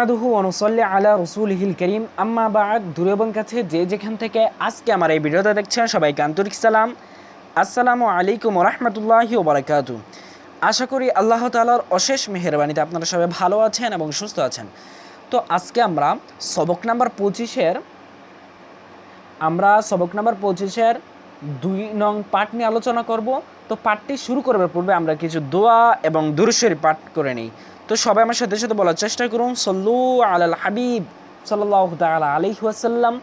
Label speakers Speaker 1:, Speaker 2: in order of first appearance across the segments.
Speaker 1: নাহমাদুহু অনুসল্লি আলা রসুলহিল করিম। আম্মা বাদ, দূরে এবং কাছে, যে যেখান থেকে আজকে আমার এই ভিডিওটা দেখছেন, সবাইকে আন্তরিক সালাম। আসসালামু আলাইকুম রহমতুল্লাহি ওবরাকাতু আশা করি আল্লাহ তালার অশেষ মেহরবানিতে আপনারা সবাই ভালো আছেন এবং সুস্থ আছেন। তো আজকে আমরা সবক নাম্বার পঁচিশের, আমরা সবক নাম্বার পঁচিশের দুই নং পাঠ নিয়ে আলোচনা করব। তো পাঠটি শুরু করবার পূর্বে আমরা কিছু দোয়া এবং দুরুশ্বরী পাঠ করে নিই। তো সবাই আমার সাথে সাথে বলার চেষ্টা করুন। সল্লু আলাল হাবিব সাল্লাহ তালা আলাইহি ওয়াসাল্লাম।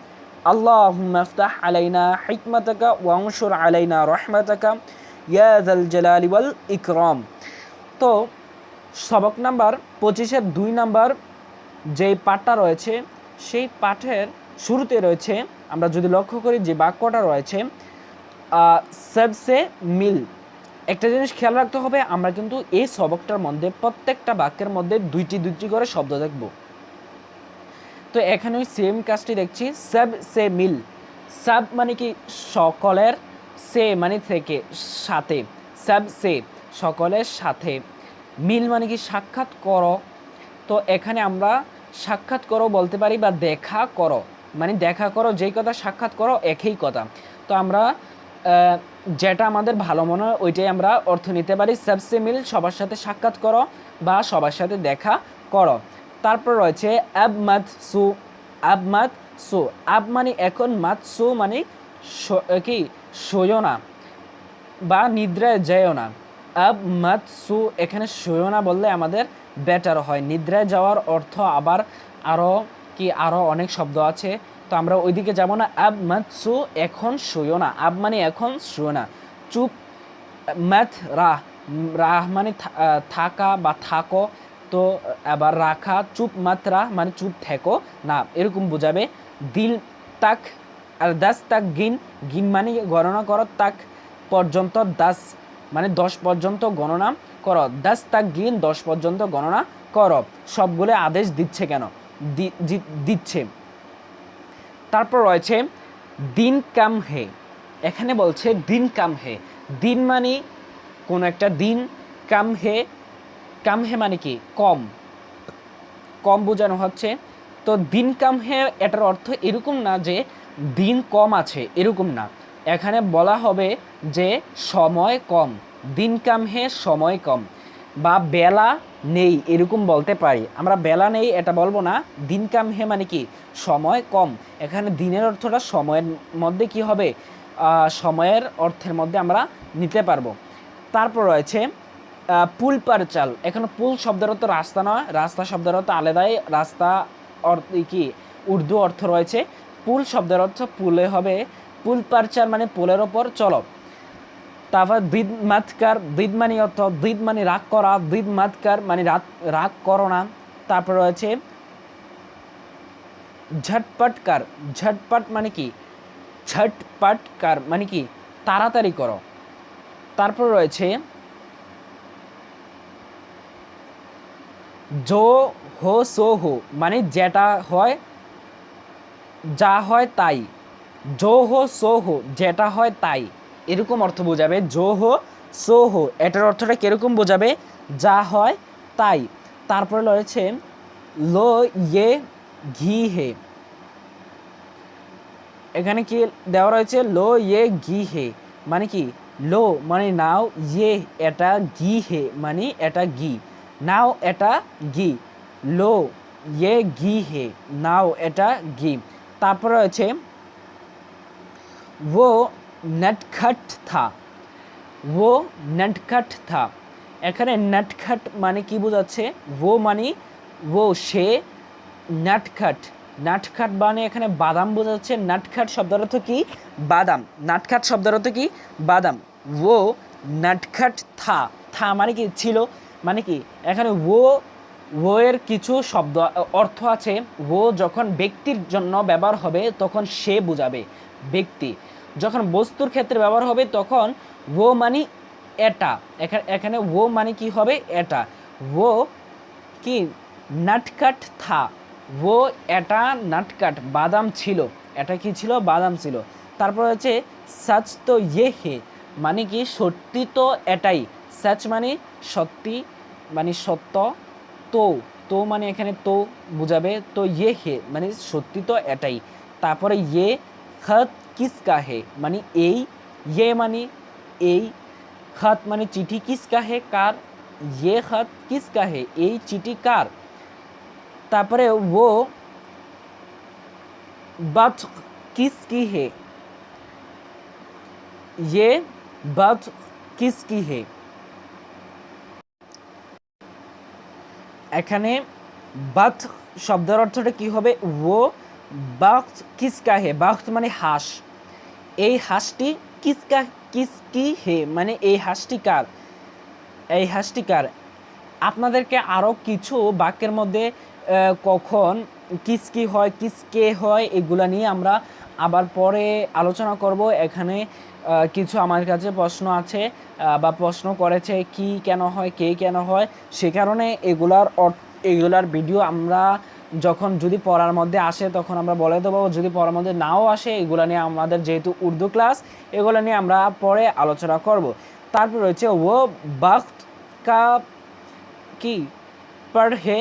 Speaker 1: আল্লাহ মাফতাহ আলাইনা হিকমাতাকা ওয়াংশুর আলাইনা রহমাতাকা। ইয়াদাল জালালি ওয়াল ইকরম। তো সবক নাম্বার, পঁচিশের দুই নাম্বার যেই পাঠটা রয়েছে, সেই পাঠের শুরুতে রয়েছে, আমরা যদি লক্ষ্য করি যে বাক্যটা রয়েছে সবসে মিল। একটা জিনিস খেয়াল রাখতে হবে, আমরা কিন্তু এই সবকটার মধ্যে প্রত্যেকটা বাক্যের মধ্যে দুইটি দুইটি করে শব্দ দেখব। তো এখানে ওই সেম কাজটি দেখছি সব সে মিল সব মানে কি সকলের সে মানে থেকে, সাথে। সব সে সকলের সাথে। মিল মানে কি সাক্ষাৎ করো। তো এখানে আমরা সাক্ষাৎ করো বলতে পারি বা দেখা করো। মানে দেখা করো যেই কথা সাক্ষাৎ করো, একই কথা। তো আমরা যেটা আমাদের ভালো মনে হয়, ওইটাই আমরা অর্থ নিতে পারি। সবসে মিল সবার সাথে সাক্ষাৎ করো বা সবার সাথে দেখা করো। তারপর রয়েছে অ্যাব মাত সু আব মাত সু আব মানে এখন মাত সু মানে কি? শোয় না বা নিদ্রায় যেও না আব মাত সু এখানে শোয় না বললে আমাদের বেটার হয়। নিদ্রায় যাওয়ার অর্থ আবার আরও কি? আরও অনেক শব্দ আছে। তো আমরা ওইদিকে যাব না। আব মাত সু, এখন শুয়ো না। আব মানে এখন শুয়ো না। চুপ ম্যাথ রাহ রাহ মানে থাকা বা থাকো, তো আবার রাখা, চুপ মাত্রা মানে চুপ থেকো। না, এরকম বোঝাবে। দিল তাক, আর দাস তাক গিন গিন মানে গণনা করো, তাক পর্যন্ত দাস মানে দশ পর্যন্ত গণনা করো। দাস তাক গিন, দশ পর্যন্ত গণনা করো। সবগুলো আদেশ দিচ্ছে কেন? দিচ্ছে। তারপর রয়েছে দিন কাম হে। এখানে বলছে দিন কাম হে। দিন মানে কোন একটা দিন, কাম হে। কাম হে মানে কি? কম। কম বোঝানো হচ্ছে। তো দিন কাম হে এটার অর্থ এরকম না যে দিন কম আছে, এরকম না। এখানে বলা হবে যে সময় কম। দিন কাম হে সময় কম। বা বেলা নেই এরকম বলতে পারি। আমরা বেলা নেই এটা বলব না, দিন কাম হে মানে কি? সময় কম। এখানে দিনের অর্থটা সময়ের মধ্যে কি হবে? সময়ের অর্থের মধ্যে আমরা নিতে পারব। তারপর রয়েছে পুল পার চাল। এখানে পুল শব্দের অর্থ রাস্তা নয়, রাস্তা শব্দের অর্থ আলাদাই, রাস্তা অর্থ কি? উর্দু অর্থ রয়েছে। পুল শব্দের অর্থ পুলে হবে। পুল পার চাল মানে পুলের ওপর চলো। তারপর দিদ মাতকার দিদ মানে অর্থ দিদ মানে রাগ করা দিদ মাতকার মানে রাগ রাগ করো না। তারপর রয়েছে ঝটপটকার। ঝটপট মানে কি? ঝটপটকার মানে কি? তাড়াতাড়ি করো। তারপর রয়েছে জো হো সো হো মানে যেটা হয়, যা হয় তাই। জো হো সো হো যেটা হয় তাই। এরকম অর্থ বোঝাবে জো হো সো হো এটার অর্থটা কীরকম বোঝাবে? যা হয় তাই। তারপরে রয়েছে লো ইয়ে ঘি হে। এখানে কি দেওয়া রয়েছে? লো ইয়ে ঘি হে। মানে কি? লো মানে নাও ইয়ে এটা ঘি হে। মানে এটা ঘি। নাও এটা ঘি। লো ইয়ে ঘি হে। নাও এটা ঘি। তারপর রয়েছে वो নটখট থা ও নটখট থা এখানে নটখট মানে কি বোঝাচ্ছে ও মানে ও সে নাটখাট নাটখাট মানে এখানে বাদাম বোঝাচ্ছে নাটখাট অর্থ কি বাদাম নাটখাট অর্থ কি বাদাম ও নাটখাট থা থা মানে কি ছিল মানে কি এখানে ও ও এর কিছু শব্দ, অর্থ আছে, ও যখন ব্যক্তির জন্য ব্যবহার হবে, তখন সে বোঝাবে। ব্যক্তি। যখন বস্তুর ক্ষেত্রে ব্যবহার হবে, তখন ও মানে এটা। এখানে ও মানে কি হবে? এটা। ও কি? নাটকাট থা। ও এটা নাটকাট, বাদাম ছিল। এটা কি ছিল? বাদাম ছিল। তারপর হচ্ছে সাচ তো ইয়ে হে। মানে কি? সত্যি তো এটাই। সাচ মানে সত্যি মানে সত্য। তো তো মানে এখানে তো বুঝাবে। তো ইয়ে হে মানে সত্যি তো এটাই। তারপরে ইয়ে খত কিসকা হে মানে এই ইয়ে মানে এই খাত মানে চিঠি কিসকা হে কার ইয়ে খাত কিসকা হে এই চিঠি কার তারপরে ও বাথ কিস কি হে ইয়ে বাত কিসকি হে এখানে বাথ শব্দের অর্থটা কি হবে? ও বাক্স কিসকা হে? বাক্স মানে হাঁস। এই হাঁসটি কিসকা, কিসকি হে? মানে এই হাঁসটি কার? এই হাঁসটি কার? আপনাদেরকে আরও কিছু বাক্যের মধ্যে কখন কিসকি হয়, কিসকে হয়, এগুলা নিয়ে আমরা আবার পরে আলোচনা করব। এখানে কিছু আমার কাছে প্রশ্ন আছে বা প্রশ্ন করেছে কি কেন হয়, কে কেন হয়? সে কারণে এগুলার এগুলার ভিডিও আমরা যখন যদি পড়ার মধ্যে আসে, তখন আমরা বলে দেবো, যদি পড়ার মধ্যে নাও আসে, এগুলো নিয়ে আমাদের যেহেতু উর্দু ক্লাস, এগুলো নিয়ে আমরা পরে আলোচনা করব। তারপর রয়েছে, ও বাক্ত কা কি পড়ে